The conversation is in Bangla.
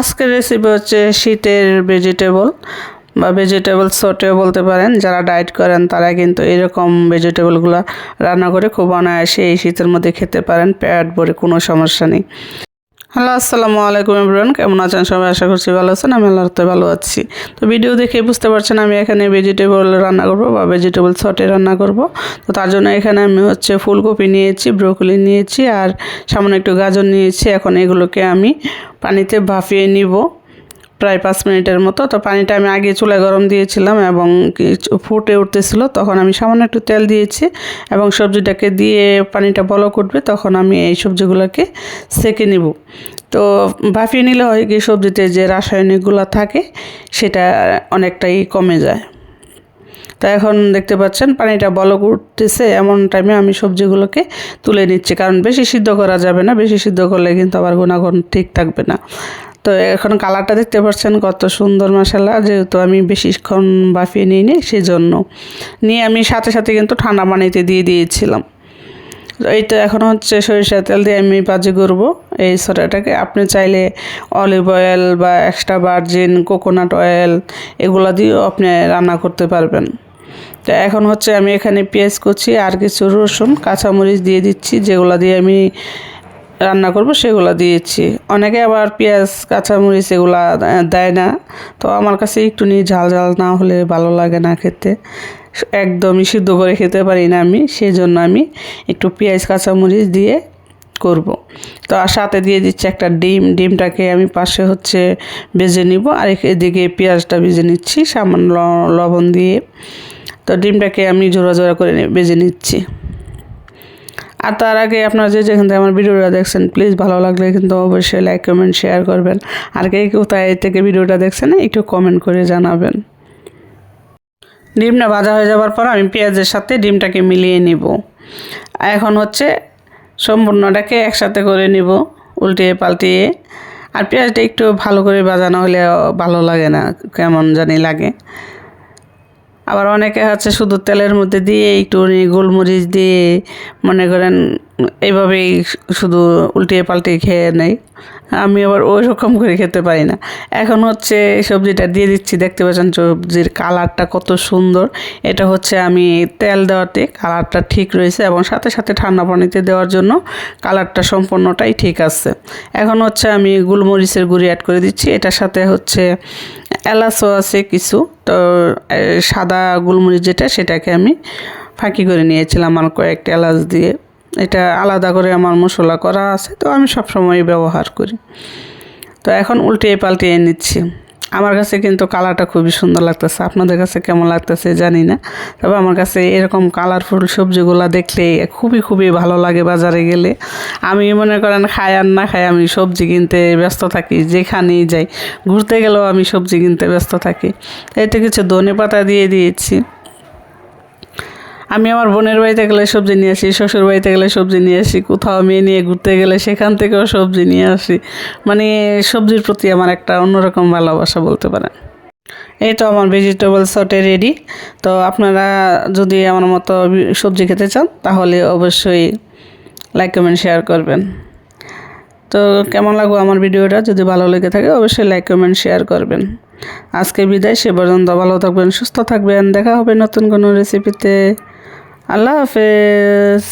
আজকের রেসিপি হচ্ছে শীতের ভেজিটেবল বা ভেজিটেবল সটেও বলতে পারেন। যারা ডায়েট করেন, তারা কিন্তু এরকম ভেজিটেবলগুলো রান্না করে খুব অনায়াসে এই শীতের মধ্যে খেতে পারেন। পেট ভরে কোনো সমস্যা নেই। হ্যালো, আসসালামু আলাইকুম ইমরান কেমন আছেন সবাই? আশা করছি ভালো আছেন। আমি আল্লাহ ভালো আছি। তো ভিডিও দেখে বুঝতে পারছেন আমি এখানে ভেজিটেবল রান্না করব বা ভেজিটেবল সটে রান্না করব। তো তার জন্য এখানে আমি হচ্ছে ফুলকপি নিয়েছি ব্রোকলি নিয়েছি আর সামান্য একটু গাজর নিয়েছি। এখন এগুলোকে আমি পানিতে ভাফিয়ে নিব। প্রায় পাঁচ মিনিটের মতো। তো পানিটা আমি আগে চুলা গরম দিয়েছিলাম এবং ফুটে উঠতেছিল। তখন আমি সামান্য একটু তেল দিয়েছি এবং সবজিটাকে দিয়ে পানিটা বলক উঠবে, তখন আমি এই সবজিগুলোকে সেকে নিব। তো ভাফিয়ে নিলে হয় কি, সবজিতে যে রাসায়নিকগুলো থাকে, সেটা অনেকটাই কমে যায়। তো এখন দেখতে পাচ্ছেন, পানিটা বলক উঠতেছে। এমন টাইমে আমি সবজিগুলোকে তুলে নিচ্ছি। কারণ বেশি সিদ্ধ করা যাবে না, বেশি সিদ্ধ করলে কিন্তু আবার গুণাগুণ ঠিক থাকবে না। তো এখন কালারটা দেখতে পাচ্ছেন কত সুন্দর মশালা যেহেতু আমি বেশিক্ষণ বাফিয়ে নিই নি সেই জন্য নিয়ে আমি সাথে সাথে কিন্তু ঠান্ডা পানিতে দিয়ে দিয়েছিলাম। এই তো এখন হচ্ছে সরিষা তেল দিয়ে আমি ভাজি করব এই সটাটাকে আপনি চাইলে অলিভ অয়েল বা এক্সট্রা ভার্জিন, কোকোনাট অয়েল এগুলো দিয়েও আপনি রান্না করতে পারবেন। তো এখন হচ্ছে আমি এখানে পেঁয়াজ কুচি আর কিছু রসুন, কাঁচামরিচ দিয়ে দিচ্ছি, যেগুলো দিয়ে আমি রান্না করব সেগুলো দিয়েছি। অনেকে আবার পেঁয়াজ, কাঁচামরিচ এগুলো দেয় না। তো আমার কাছে একটু নিয়ে ঝাল ঝাল না হলে ভালো লাগে না খেতে। একদমই সিদ্ধ করে খেতে পারি না আমি সেই জন্য আমি একটু পেঁয়াজ, কাঁচামরিচ দিয়ে করব। তো আর সাথে দিয়ে দিচ্ছি একটা ডিম। ডিমটাকে আমি পাশে হচ্ছে ভেজে নিব আর এদিকে পেঁয়াজটা ভেজে নিচ্ছি, সামান্য লবণ দিয়ে। তো ডিমটাকে আমি জোড়া জোড়া করে ভেজে নিচ্ছি। আর তার আগে আপনারা যে যেখান থেকে আমার ভিডিওটা দেখছেন প্লিজ ভালো লাগলে কিন্তু অবশ্যই লাইক কমেন্ট শেয়ার করবেন। আর কে কোথায় থেকে ভিডিওটা দেখছেন, একটু কমেন্ট করে জানাবেন। ডিমটা ভাজা হয়ে যাওয়ার পর আমি পেঁয়াজের সাথে ডিমটাকে মিলিয়ে নিব। এখন হচ্ছে সম্পূর্ণটাকে একসাথে করে নিব, উল্টিয়ে পাল্টিয়ে। আর পেঁয়াজটা একটু ভালো করে বাজানো হলে ভালো লাগে না, কেমন জানি লাগে। আবার অনেকে হচ্ছে শুধু তেলের মধ্যে দিয়ে একটু গোলমরিচ দিয়ে মনে করেন এইভাবেই শুধু উল্টিয়ে পাল্টিয়ে খেয়ে নেয় আমি আবার ওই রকম করে খেতে পারি না। এখন হচ্ছে সবজিটা দিয়ে দিচ্ছি, দেখতে পাচ্ছেন সবজির কালারটা কত সুন্দর। এটা হচ্ছে আমি তেল দেওয়াতে কালারটা ঠিক রয়েছে এবং সাথে সাথে ঠান্ডা পানিতে দেওয়ার জন্য কালারটা সম্পূর্ণটাই ঠিক আছে। এখন হচ্ছে আমি গোলমরিচের গুঁড়ি অ্যাড করে দিচ্ছি। এটার সাথে হচ্ছে এলাচও আছে কিছু। তো সাদা গুলমরিচ যেটা, সেটাকে আমি ফাঁকি করে নিয়েছিলাম আমার কয়েকটা এলাচ দিয়ে। এটা আলাদা করে আমার মশলা করা আছে, তো আমি সবসময় ব্যবহার করি। তো এখন উল্টিয়ে পাল্টিয়ে নিচ্ছি। আমার কাছে কিন্তু কালারটা খুবই সুন্দর লাগতেছে। আপনাদের কাছে কেমন লাগতেছে জানি না, তবে আমার কাছে এরকম কালারফুল সবজিগুলো দেখলে খুবই খুবই ভালো লাগে বাজারে গেলে। আমি মনে করেন খাই আর না খাই আমি সবজি কিনতে ব্যস্ত থাকি, যেখানেই যাই। ঘুরতে গেলেও আমি সবজি কিনতে ব্যস্ত থাকি। এতে কিছু ধনে পাতা দিয়ে দিয়েছি। আমি আমার বোনের বাড়িতে গেলে সবজি নিয়ে আসি, শ্বশুর বাড়িতে গেলে সবজি নিয়ে আসি, কোথাও মেয়ে নিয়ে ঘুরতে গেলে সেখান থেকেও সবজি নিয়ে আসি। মানে সবজির প্রতি আমার একটা অন্যরকম ভালোবাসা বলতে পারেন। এই তো আমার ভেজিটেবল সটে রেডি তো আপনারা যদি আমার মতো সবজি খেতে চান, তাহলে অবশ্যই লাইক কমেন্ট শেয়ার করবেন। তো কেমন লাগবে আমার ভিডিওটা? যদি ভালো লেগে থাকে, অবশ্যই লাইক কমেন্ট শেয়ার করবেন। আজকে বিদায়, সে পর্যন্ত ভালো থাকবেন, সুস্থ থাকবেন। দেখা হবে নতুন কোনো রেসিপিতে আল্লাহ হাফেজ।